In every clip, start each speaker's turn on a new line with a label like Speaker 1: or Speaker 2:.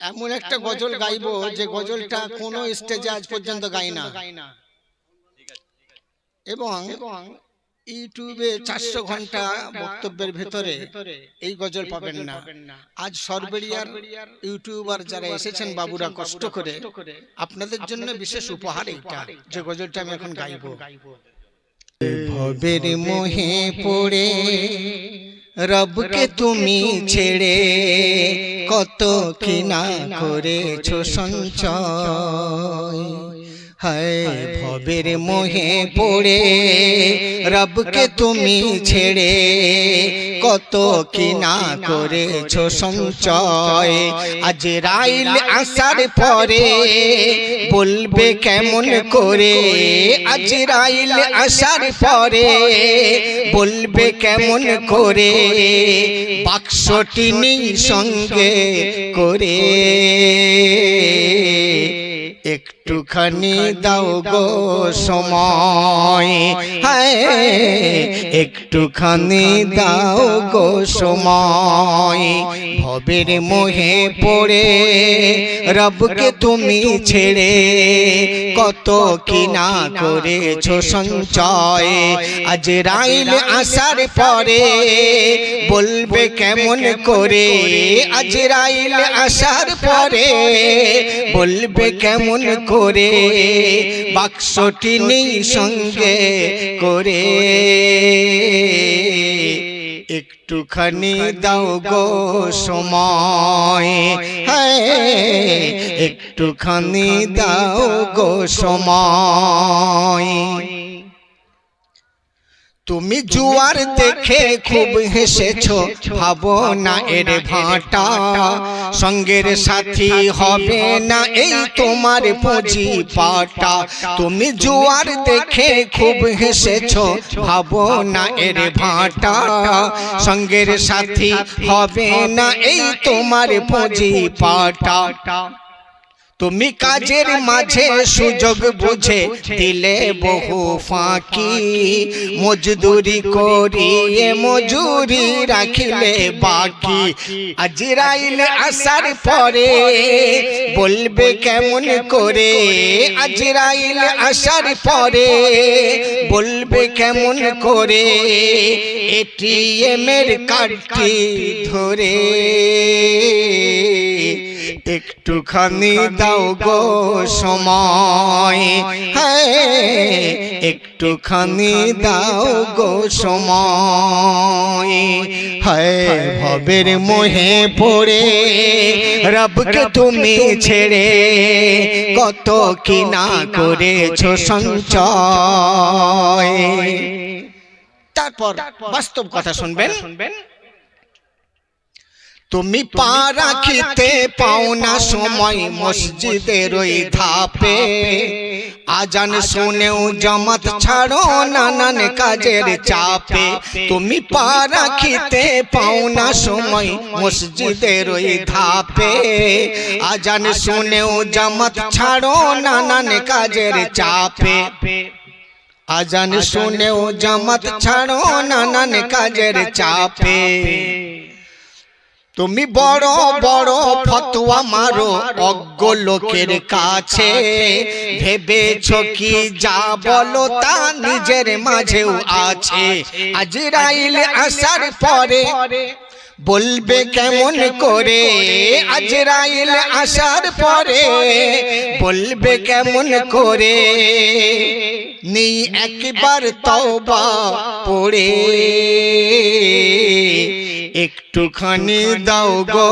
Speaker 1: এমন একটা গজল গাইব যে গজলটা কোনো স্টেজে আজ পর্যন্ত গাই না। এবং ইউটিউবে চারশো ঘণ্টা বক্তব্যের ভেতরে এই গজল পাবেন না। আজ সরবেরিয়ার ইউটিউবার যারা এসেছেন বাবুরা কষ্ট করে আপনাদের জন্য বিশেষ উপহার এইটা যে গজলটা আমি এখন গাইবো। ভবের মোহে পড়ে রবকে তুমি ছেড়ে কত কিনা করেছ সঞ্চয়? হায় ভবের মোহে পড়ে রবকে তুমি ছেড়ে কত কিনা করেছ সঞ্চয়? আজ রাইল আসার পরে বলবে কেমন করে? আজ রাইল আসার পরে বলবে কেমন করে? বাক্সটি নেই সঙ্গে করে। একটুখানি দাও গো সময়। হায় একটুখানি দাও গো সময়। ভবের মোহে পড়ে রবকে তুমি ছেড়ে কত কিনা করেছ সঞ্চয়। আজ রাইল আসার পরে বলবে কেমন করে? আজ রাইল আসার পরে বলবে কেমন করে বাক্সটি নেই সঙ্গে করে? একটুখানি দাও গো সময়। হ্যাঁ একটুখানি দাও গো সময়। তুমি জুয়ার দেখে খুব হেসেছো ভাবো না এর ভাটা। সঙ্গের সাথী হবে না এই তোমার পুঁজি পাটা। তুমি জুয়ার দেখে খুব হেসেছো ভাবো না এর ভাটা। সঙ্গের সাথী হবে না এই তোমার পুঁজি পাটা। তুমি কাজের মাঝে সুযোগ বুঝে দিলে বহু ফাঁকি। মজদুরি করিয়ে মজুরি রাখিলে বাকি। আজরাইল আসার পরে বলবে কেমন করে? আজরাইল আসার পরে বলবে কেমন করে? এটিএম এর কার্ডটি ধরে। একটুখানি দাও গো সময়। হ্যাঁ একটুখানি দাও গো সময়। হ্যাঁ ভবের মোহে পড়ে রবকে তুমি ছেড়ে কত কিনা করেছ সঞ্চয়। তারপর বাস্তব কথা শুনবেন। শুনবেন। তুমি পা রাখিতে পাও না সময় মসজিদের ওই ধাপে। আজান শুনেও জামাত ছাড়ো নানান কাজের চাপে। তুমি পা রাখিতে পাও না সময় মসজিদের ওই ধাপে। আজান শুনেও জামাত ছাড়ো নানান কাজের চাপে। আজান শুনেও জামাত ছাড়ো নানান কাজের চাপে। তুমি বড় বড় ফতোয়া মারো অজ্ঞ লোকের কাছে। ভেবেছ কি যা বলো তা নিজের মাঝেও আছে। আজরাইল আসার পরে বলবে কেমন করে? আজরাইল আসার পরে বলবে কেমন করে? নেই একবার তওবা পড়ে। একটুখানি দাও গো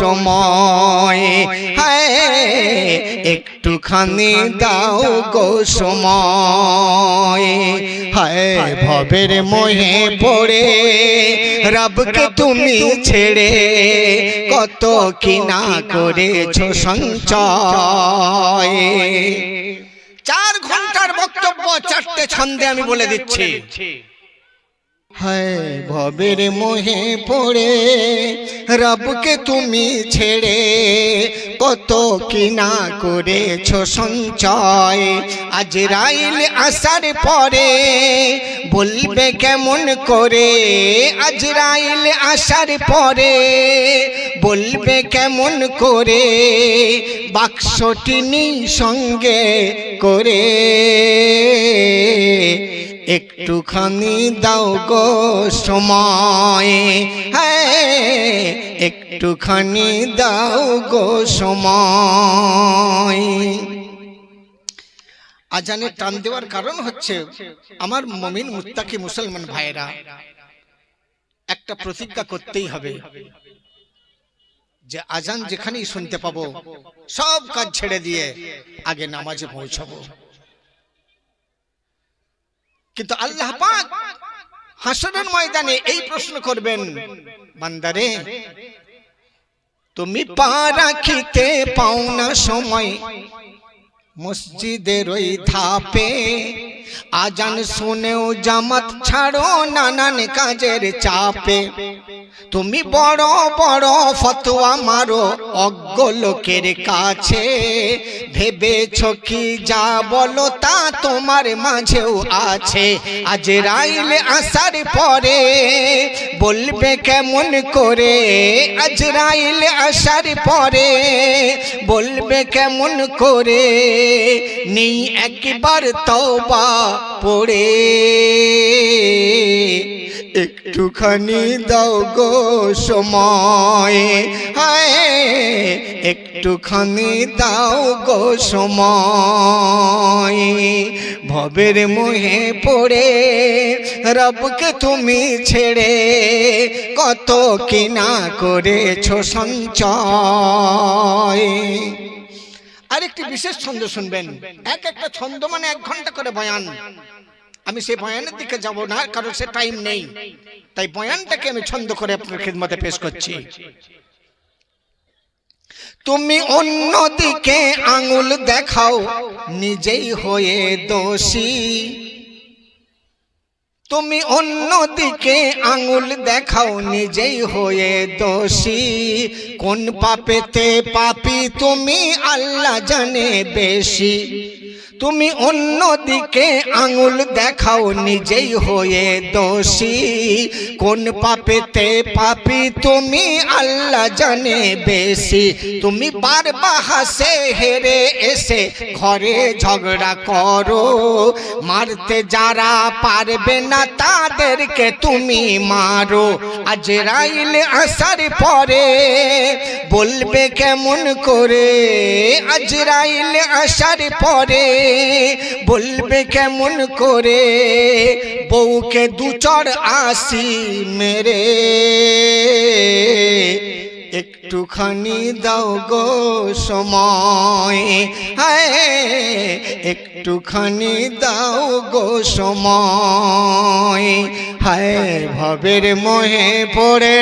Speaker 1: সময়। হ্যাঁ একটুখানি দাও গো সময়। হায় ভবের মোহে পড়ে রবকে তুমি ছেড়ে কত কিনা করেছ সঞ্চয়। চার ঘণ্টার বক্তব্য চারটে ছন্দে আমি বলে দিচ্ছি। হায় ভবের মোহে পড়ে রবকে তুমি ছেড়ে কত কিনা করেছ সঞ্চয়। আজ রাইল আসার পরে বলবে কেমন করে আজ রাইল আসার পরে বলবে কেমন করে বাক্সটি সঙ্গে করে। একটুখানি দাও গো সময়। হ্যাঁ একটুখানি দাও গো সময়। আজানে টান দেওয়ার কারণ হচ্ছে আমার মমিন মুত্তাকি মুসলমান ভাইরা, একটা প্রতিজ্ঞা করতেই হবে যে আজান যেখানেই শুনতে পাবো, সব কাজ ছেড়ে দিয়ে আগে নামাজে পৌঁছাবো। কিন্তু আল্লাহ পাক হাসরের ময়দানে এই প্রশ্ন করবেন বান্দারে তুমি পা রাখিতে পাও না সময় মসজিদের ওই ধাপে আজান শুনেও জামাত ছাড়ো নানান কাজের চাপে। তুমি বড় বড় ফতোয়া মারো অজ্ঞ লোকের কাছে। ভেবেছ কি যা বলো তা তোমার মাঝেও আছে। আজ রাইলে আসার পরে বলবে কেমন করে? আজ রাইলে আসার পরে বলবে কেমন করে? নেই একবার তওবা পড়ে। একটুখানি দাও গো সময়। হায়, একটুখানি দাও গো সময়। ভবের মুহে পড়ে, রবকে তুমি ছেড়ে কত কিনা করেছ সঞ্চয়। আরেকটি বিশেষ ছন্দ শুনবেন। এক একটা ছন্দ মানে এক ঘণ্টা করে বয়ান। আমি সেই বয়ানের দিকে যাব না কারণ সে টাইম নেই। তাই বয়ানটাকে আমি ছন্দ করে আপনার খিদমতে পেশ করছি। তুমি অন্যদিকে আঙুল দেখাও, নিজেই হয়ে দোষী। তুমি অন্যদিকে আঙুল দেখাও, নিজেই হয়ে দোষী। কোন পাপেতে পাপি তুমি আল্লাহ জানে বেশি। তুমি অন্যদিকে আঙুল দেখাও, নিজেই হয়ে দোষী। কোন পাপেতে পাপি তুমি আল্লাহ জানে বেশি। তুমি বারবার হাসে, হেরে এসে ঘরে ঝগড়া করো। মারতে যারা পারবে না তাদেরকে তুমি মারো। আজ রাইল আসার পরে বলবে কেমন করে? আজ রাইল আসার পরে বলবে কেমন করে? বউকে দুচর আসি মেরে। একটুখানি দাও গো সময়। হায়, একটুখানি দাও গো সময়। হায়, ভবের মোহে পড়ে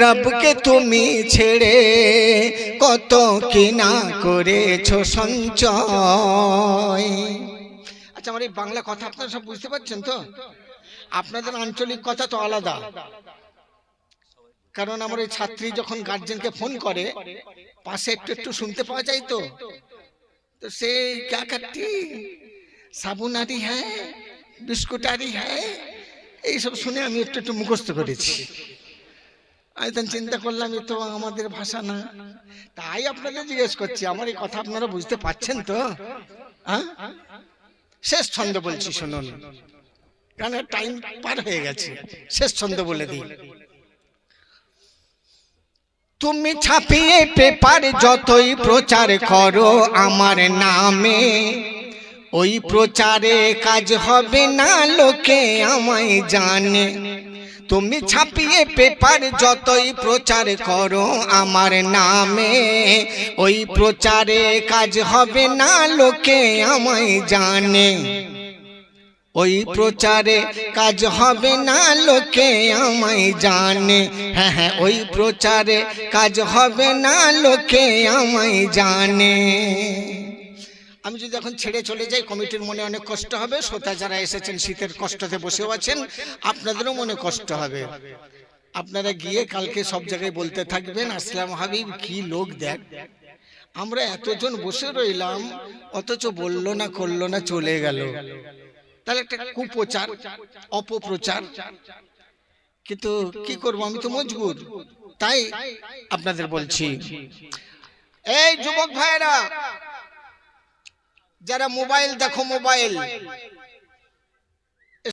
Speaker 1: রবকে তুমি ছেড়ে কত কিনা করেছ সঞ্চয়। আচ্ছা আমার এই বাংলা কথা আপনারা সব বুঝতে পারছেন তো? আপনাদের আঞ্চলিক কথা তো আলাদা। কারণ আমার ওই ছাত্রী যখন গার্জেনকে ফোন করে, পাশে একটু একটু শুনতে পাওয়া যায় তো। তো সে ক্যা করতি সাবুনারি হ্যাঁ বিস্কুটারি হ্যাঁ এইসব শুনে আমি একটু একটু মুখস্থ করেছি। আমি তখন চিন্তা করলাম, এ তো আমাদের ভাষা না। তাই আপনাদের জিজ্ঞেস করছি, আমার এই কথা আপনারা বুঝতে পারছেন তো? হ্যাঁ? শেষ ছন্দ বলছি, শুনুন। কারণ টাইম পার হয়ে গেছে। শেষ ছন্দ বলে দিই। তুমি ছাপিয়ে পেপার যতই প্রচার করো আমার নামে, ওই প্রচারে কাজ হবে না লোকে আমায় জানে। তুমি ছাপিয়ে পেপার যতই প্রচার করো আমার নামে, ওই প্রচারে কাজ হবে না লোকে আমায় জানে। ওই প্রচারে কাজ হবে না লোকে আমায় জানে। হ্যাঁ হ্যাঁ ওই প্রচারে কাজ হবে না লোকে আমায় জানে। আমি যদি এখন ছেড়ে চলে যাই কমিটির মনে অনেক কষ্ট হবে। শ্রোতা যারা এসেছেন শীতের কষ্টতে বসেও আছেন আপনাদেরও মনে কষ্ট হবে। আপনারা গিয়ে কালকে সব জায়গায় বলতে থাকবেন আসলাম হাবিব কি লোক দেখ। আমরা এতজন বসে রইলাম অথচ বলল না করল না চলে গেল। তাহলে একটা কুপ্রচার, অপপ্রচার। কিন্তু কি করব? আমি তো মজবুর তাই আপনাদের বলছি, এই যুবক ভাইরা যারা মোবাইল, দেখো মোবাইল।